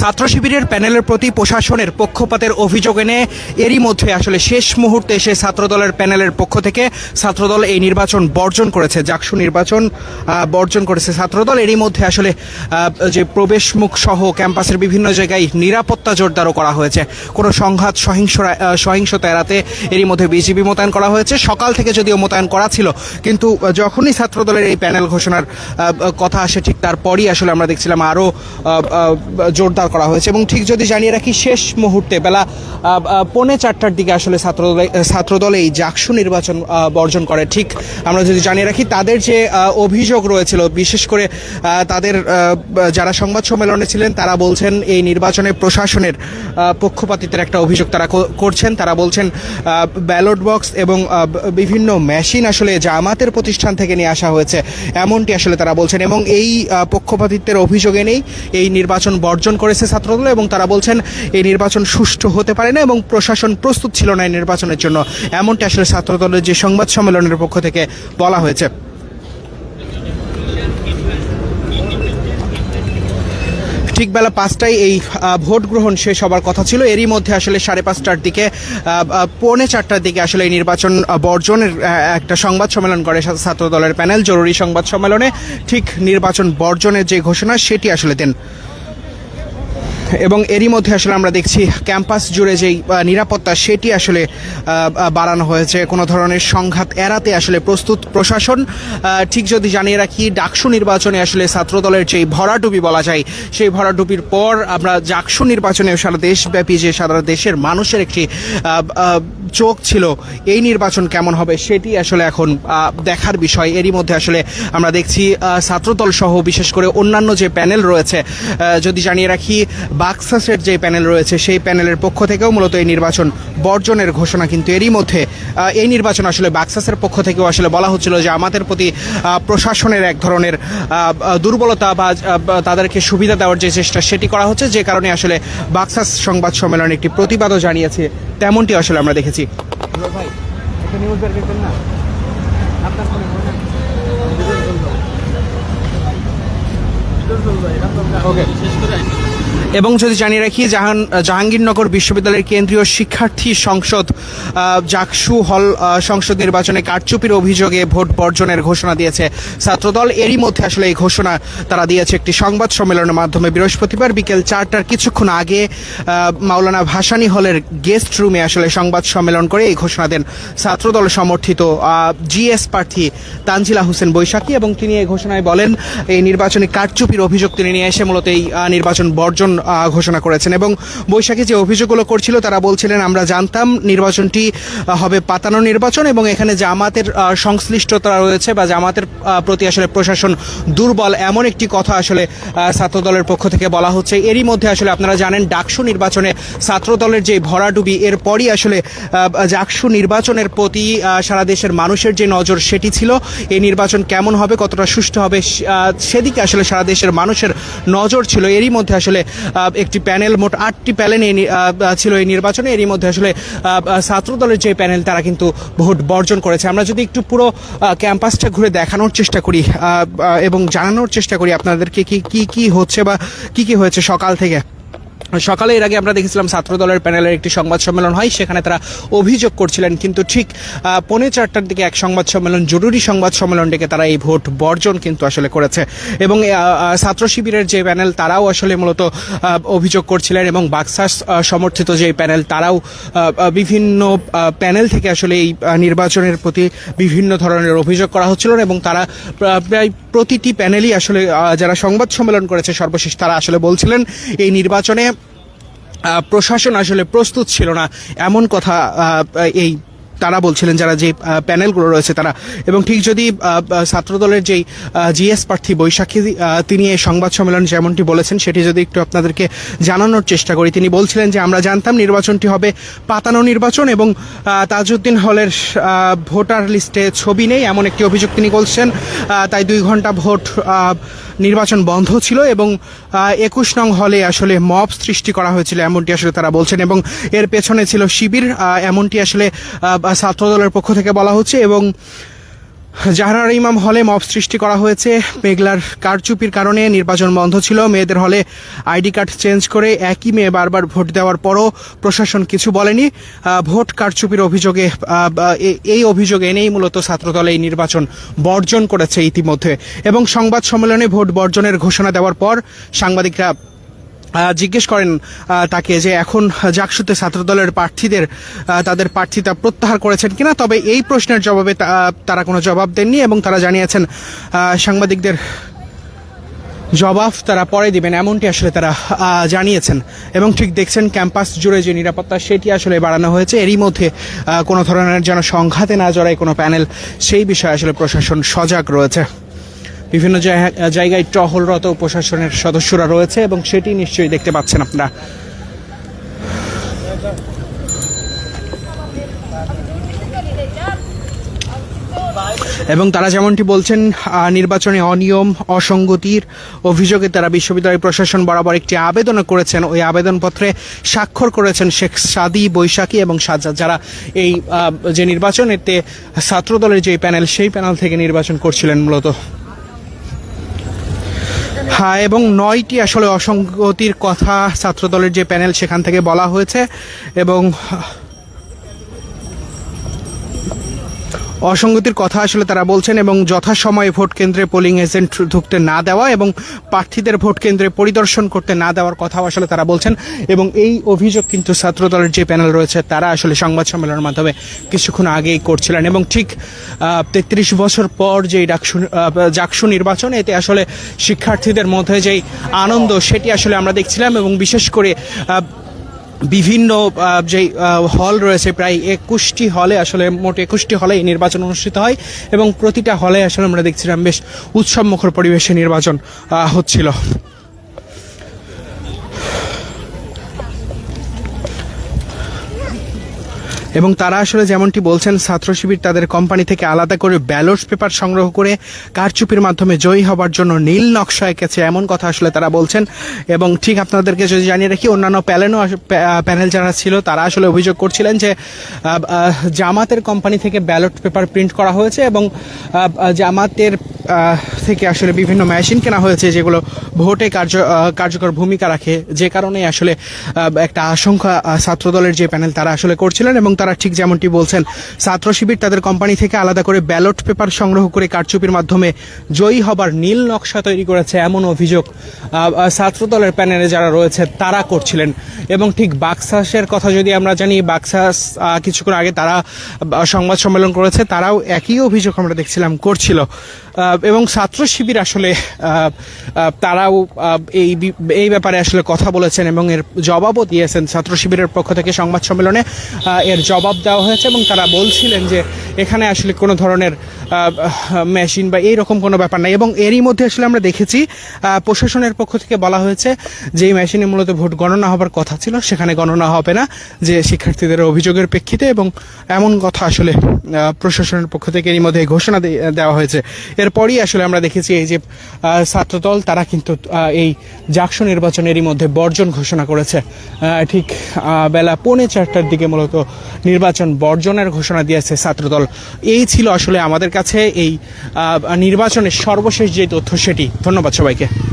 ছাত্র শিবিরের প্যানেলের প্রতি প্রশাসনের পক্ষপাতের অভিযোগ এনে এরই মধ্যে আসলে শেষ মুহূর্তে এসে ছাত্রদলের প্যানেলের পক্ষ থেকে ছাত্রদল এই নির্বাচন বর্জন করেছে, জাকসু নির্বাচন বর্জন করেছে। ছাত্রদল এরই মধ্যে আসলে যে প্রবেশমুখ সহ ক্যাম্পাসের বিভিন্ন জায়গায় নিরাপত্তা জোরদারও করা হয়েছে। কোনো সংঘাত সহিংস সহিংসতা এড়াতে এরই মধ্যে বিজিবি মোতায়েন করা হয়েছে। সকাল থেকে যদিও মোতায়েন করা ছিল, কিন্তু যখনই ছাত্রদলের এই প্যানেল ঘোষণার কথা আসে ঠিক তারপরই আসলে আমরা দেখছিলাম আরও জোরদার করা হয়েছে এবং ঠিক যদি জানিয়ে রাখি, শেষ মুহূর্তে বেলা পৌনে চারটার দিকে আসলে ছাত্রদলে ছাত্রদল এই জাকসু নির্বাচন বর্জন করে। ঠিক আমরা যদি জানিয়ে রাখি, তাদের যে অভিযোগ রয়েছিল, বিশেষ করে তাদের যারা সংবাদ সম্মেলনে ছিলেন, তারা বলছেন এই নির্বাচনে প্রশাসনের পক্ষপাতিত্বের একটা অভিযোগ তারা করছেন। তারা বলছেন ব্যালট বক্স এবং বিভিন্ন মেশিন আসলে জামাতের প্রতিষ্ঠান থেকে নিয়ে আসা হয়েছে, এমনটি আসলে তারা বলছেন এবং এই পক্ষপাতিত্বের অভিযোগ এনেই এই নির্বাচন বর্জন করেছে ছাত্রদল এবং তারা বলছেন এই নির্বাচন সুষ্ঠু হতে পারে না এবং প্রশাসন প্রস্তুত ছিল না এই নির্বাচনের জন্য। এমনটি আসলে ছাত্রদলের যে সংবাদ সম্মেলনের পক্ষ থেকে বলা হয়েছে। ঠিক বেলা পাঁচটায় এই ভোট গ্রহণ শেষ হবার কথা ছিল। এরই মধ্যে আসলে সাড়ে পাঁচটার দিকে পৌনে চারটার দিকে আসলে এই নির্বাচন বর্জনের একটা সংবাদ সম্মেলন করে ছা- ছাত্র দলের প্যানেল। জরুরি সংবাদ সম্মেলনে ঠিক নির্বাচন বর্জনের যে ঘোষণা, সেটি আসলে দেন। এবং এরই মধ্যে আসলে আমরা দেখছি ক্যাম্পাস জুড়ে যেই নিরাপত্তা সেটি আসলে বাড়ানো হয়েছে। কোনো ধরনের সংঘাত এড়াতে আসলে প্রস্তুত প্রশাসন ঠিক যদি জানিয়ে রাখি, ডাকসু নির্বাচনে আসলে ছাত্রদলের যেই ভরাডুবি বলা যায়, সেই ভরাডুবির পর আমরা ডাকসু নির্বাচনে সারা দেশব্যাপী যে সারা দেশের মানুষের একটি চোখ ছিল, এই নির্বাচন কেমন হবে সেটি আসলে এখন দেখার বিষয়। এরই মধ্যে আসলে আমরা দেখছি ছাত্রদল সহ বিশেষ করে অন্যান্য যে প্যানেল রয়েছে যদি জানিয়ে রাখি, বাক্সাসের যে প্যানেল রয়েছে, সেই প্যানেলের পক্ষ থেকেও মূলত এই নির্বাচন বর্জনের ঘোষণা কিন্তু এরই মধ্যে এই নির্বাচন আসলে বাক্সাসের পক্ষ থেকেও আসলে বলা হচ্ছিল যে আমাদের প্রতি প্রশাসনের এক ধরনের দুর্বলতা বা তাদেরকে সুবিধা দেওয়ার যে চেষ্টা সেটি করা হচ্ছে, যে কারণে আসলে বাক্সাস সংবাদ সম্মেলনে একটি প্রতিবাদও জানিয়েছে, তেমনটি আসলে আমরা দেখেছি। ভাই একটা নিউজ বের করবেন না? আপনার ফোনে ওকে এবং যদি জানিয়ে রাখি, জাহান, জাহাঙ্গীরনগর বিশ্ববিদ্যালয়ের কেন্দ্রীয় শিক্ষার্থী সংসদ জাকসু হল সংসদ নির্বাচনে কারচুপির অভিযোগে ভোট বর্জনের ঘোষণা দিয়েছে ছাত্রদল। এরই মধ্যে আসলে এই ঘোষণা তারা দিয়েছে একটি সংবাদ সম্মেলনের মাধ্যমে। বৃহস্পতিবার বিকেল চারটার কিছুক্ষণ আগে মাওলানা ভাসানী হলের গেস্ট রুমে আসলে সংবাদ সম্মেলন করে এই ঘোষণা দেন ছাত্রদল সমর্থিত জিএস প্রার্থী তানজিলা হোসেন বৈশাখী এবং তিনি এই ঘোষণায় বলেন, এই নির্বাচনে কারচুপির অভিযোগ তিনি নিয়ে এসে মূলত এই নির্বাচন বর্জন ঘোষণা করেছেন। এবং বৈশাখী যে অভিযোগগুলো করছিল তারা বলছিলেন আমরা জানতাম নির্বাচনটি হবে পাতানো নির্বাচন এবং এখানে জামাতের সংশ্লিষ্টতা রয়েছে বা জামাতের প্রতি আসলে প্রশাসন দুর্বল। এমন একটি কথা আসলে আহ, ছাত্রদলের পক্ষ থেকে বলা হচ্ছে। এরই মধ্যে আসলে আপনারা জানেন ডাকসু নির্বাচনে ছাত্রদলের যে ভরাডুবি এরপরই আসলে জাকসু নির্বাচনের প্রতি সারা দেশের মানুষের যে নজর সেটি ছিল এই নির্বাচন কেমন হবে কতটা সুষ্ঠু হবে সেদিকে আসলে সারা দেশের মানুষের নজর ছিল। এরই মধ্যে আসলে একটি প্যানেল, মোট আটটি প্যানেল ছিল এই নির্বাচনে। এরই মধ্যে আসলে ছাত্র দলের যে প্যানেল, তারা কিন্তু ভোট বর্জন করেছে। আমরা যদি একটু পুরো ক্যাম্পাসটা ঘুরে দেখানোর চেষ্টা করি এবং জানানোর চেষ্টা করি আপনাদেরকে, কি কি কি হচ্ছে বা কি কি হয়েছে সকাল থেকে? সকালে এর আগে আমরা দেখেছিলাম ছাত্র দলের প্যানেলের একটি সংবাদ সম্মেলন হয়, সেখানে তারা অভিযোগ করছিলেন। কিন্তু ঠিক পৌনে চারটার দিকে এক সংবাদ সম্মেলন, জরুরি সংবাদ সম্মেলন ডেকে তারা এই ভোট বর্জন কিন্তু আসলে করেছে। এবং ছাত্র শিবিরের যে প্যানেল তারাও আসলে মূলত অভিযোগ করছিলেন এবং বাক্সাস সমর্থিত যে প্যানেল তারাও বিভিন্ন প্যানেল থেকে আসলে এই নির্বাচনের প্রতি বিভিন্ন ধরনের অভিযোগ করা হচ্ছিল এবং তারা, প্রা- প্রায় প্রতিটি প্যানেলই আসলে যারা সংবাদ সম্মেলন করেছে সর্বশেষ, তারা আসলে বলছিলেন এই নির্বাচনে প্রশাসন আসলে প্রস্তুত ছিল না। এমন কথা এই তারা বলছিলেন যারা যে প্যানেলগুলো রয়েছে তারা। এবং ঠিক যদি ছাত্রদলের যেই জিএস প্রার্থী বৈশাখী তিনি এই সংবাদ সম্মেলন যেমনটি বলেছেন, সেটি যদি একটু আপনাদেরকে জানানোর চেষ্টা করি, তিনি বলছিলেন যে, আমরা জানতাম নির্বাচনটি হবে পাতানো নির্বাচন এবং তাজউদ্দিন হলের ভোটার লিস্টে ছবি নেই, এমন একটি অভিযোগ তিনি বলছেন। তাই দুই ঘণ্টা ভোট নির্বাচন বন্ধ ছিল এবং একুশ নং হলে আসলে মব সৃষ্টি করা হয়েছিল, এমনটি আসলে তারা বলছেন এবং এর পেছনে ছিল শিবির এমনটি আসলে ছাত্রদলের পক্ষ থেকে বলা হচ্ছে এবং জাহানারা ইমাম হলে মব সৃষ্টি করা হয়েছে। মেঘলার কারচুপির কারণে নির্বাচন বন্ধ ছিল। মেয়েদের হলে আইডি কার্ড চেঞ্জ করে একই মেয়ে বারবার ভোট দেওয়ার পরও প্রশাসন কিছু বলেনি। ভোট কারচুপির অভিযোগে এই অভিযোগ এনেই মূলত ছাত্রদল এই নির্বাচন বর্জন করেছে ইতিমধ্যে। এবং সংবাদ সম্মেলনে ভোট বর্জনের ঘোষণা দেওয়ার পর সাংবাদিকরা জিজ্ঞেস করেন তাকে যে এখন জাকসুতে ছাত্রদলের প্রার্থীদের তাদের প্রার্থিতা প্রত্যাহার করেছেন কিনা, তবে এই প্রশ্নের জবাবে তারা কোনো জবাব দেননি এবং তারা জানিয়েছেন সাংবাদিকদের জবাব তারা পরে দিবেন, এমনটি আসলে তারা জানিয়েছেন। এবং ঠিক দেখছেন, ক্যাম্পাস জুড়ে যে নিরাপত্তা, সেটি আসলে বাড়ানো হয়েছে। এরই মধ্যে কোনো ধরনের যেন সংঘাতে না জড়ায় কোনো প্যানেল, সেই বিষয়ে আসলে প্রশাসন সজাগ রয়েছে। বিভিন্ন জায়গা- জায়গায় টহলরত প্রশাসনের সদস্যরা রয়েছে এবং সেটি নিশ্চয়ই দেখতে পাচ্ছেন আপনারা। এবং তারা যেমনটি বলছেন নির্বাচনে অনিয়ম, অসঙ্গতির অভিযোগে তারা বিশ্ববিদ্যালয় প্রশাসন বরাবর একটি আবেদন করেছেন। ওই আবেদনপত্রে স্বাক্ষর করেছেন শেখ সাদি বৈশাখী এবং সাজ্জাদ। যারা এই যে নির্বাচনেতে ছাত্রদলের যে প্যানেল, সেই প্যানেল থেকে নির্বাচন করছিলেন মূলত। এবং নয়টি আসলে অসঙ্গতির কথা ছাত্রদলের যে প্যানেল সেখান থেকে বলা হয়েছে এবং অসঙ্গতির কথা আসলে তারা বলছেন এবং যথাসময়ে ভোট কেন্দ্রে পোলিং এজেন্ট ঢুকতে না দেওয়া এবং প্রার্থীদের ভোট কেন্দ্রে পরিদর্শন করতে না দেওয়ার কথাও আসলে তারা বলছেন এবং এই অভিযোগ কিন্তু ছাত্রদলের যে প্যানেল রয়েছে তারা আসলে সংবাদ সম্মেলনের মাধ্যমে কিছুক্ষণ আগেই করছিলেন এবং ঠিক তেত্রিশ বছর পর যে ডাকসু জাকসু নির্বাচন, এতে আসলে শিক্ষার্থীদের মধ্যে যেই আনন্দ সেটি আসলে আমরা দেখছিলাম এবং বিশেষ করে বিভিন্ন যে হল রয়েছে, প্রায় একুশটি হলে আসলে মোট একুশটি হলে এই নির্বাচন অনুষ্ঠিত হয় এবং প্রতিটা হলে আসলে আমরা দেখছিলাম বেশ উৎসবমুখর পরিবেশে নির্বাচন হচ্ছিল। এবং তারা আসলে যেমনটি বলছেন, ছাত্র শিবির তাদের কোম্পানি থেকে আলাদা করে ব্যালট পেপার সংগ্রহ করে কারচুপির মাধ্যমে জয়ী হবার জন্য নীল নকশা এঁকেছে এমন কথা আসলে তারা বলছেন। এবং ঠিক আপনাদেরকে যদি জানিয়ে রাখি, অন্যান্য প্যানেলও প্যানেল যারা ছিল, তারা আসলে অভিযোগ করছিলেন যে জামাতের কোম্পানি থেকে ব্যালট পেপার প্রিন্ট করা হয়েছে এবং জামাতের থেকে আসলে বিভিন্ন মেশিন কেনা হয়েছে যেগুলো ভোটে কার্য কার্যকর ভূমিকা রাখে। যে কারণে আসলে একটা আশঙ্কা ছাত্রদলের যে প্যানেল তারা আসলে করছিলেন এবং তারা ঠিক যেমনটি বলছেন ছাত্র শিবির তাদের কোম্পানি থেকে আলাদা করে ব্যালট পেপার সংগ্রহ করে কারচুপির মাধ্যমে জয়ী হবার নীল নকশা তৈরি করেছে এমন অভিযোগ আহ, ছাত্রদলের প্যানেলে যারা রয়েছে তারা করছিলেন। এবং ঠিক বাক্সাসের কথা যদি আমরা জানি বাক্সাস কিছুক্ষণ আগে তারা সংবাদ সম্মেলন করেছে তারাও একই অভিযোগ আমরা দেখছিলাম করছিল। এবং ছাত্র শিবির আসলে তারাও এই এই ব্যাপারে আসলে কথা বলেছেন এবং এর জবাবও দিয়েছেন। ছাত্র শিবিরের পক্ষ থেকে সংবাদ সম্মেলনে এর জবাব দেওয়া হয়েছে এবং তারা বলছিলেন যে, এখানে আসলে কোনো ধরনের মেশিন বা এই রকম কোনো ব্যাপার নাই। এবং এরই মধ্যে আসলে আমরা দেখেছি প্রশাসনের পক্ষ থেকে বলা হয়েছে যে এই মেশিনে মূলত ভোট গণনা হবার কথা ছিল, সেখানে গণনা হবে না, যে শিক্ষার্থীদের অভিযোগের প্রেক্ষিতে এবং এমন কথা আসলে প্রশাসনের পক্ষ থেকে এরই মধ্যে ঘোষণা দেওয়া হয়েছে। এরপরই আসলে আমরা দেখেছি এই যে ছাত্রদল, তারা কিন্তু এই জাকসু নির্বাচনেরই মধ্যে বর্জন ঘোষণা করেছে। ঠিক বেলা পৌনে চারটার দিকে মূলত নির্বাচন বর্জনের ঘোষণা দিয়েছে ছাত্রদল। এই ছিল আসলে আমাদের কাছে এই আহ, নির্বাচনের সর্বশেষ যে তথ্য সেটি। ধন্যবাদ সবাইকে।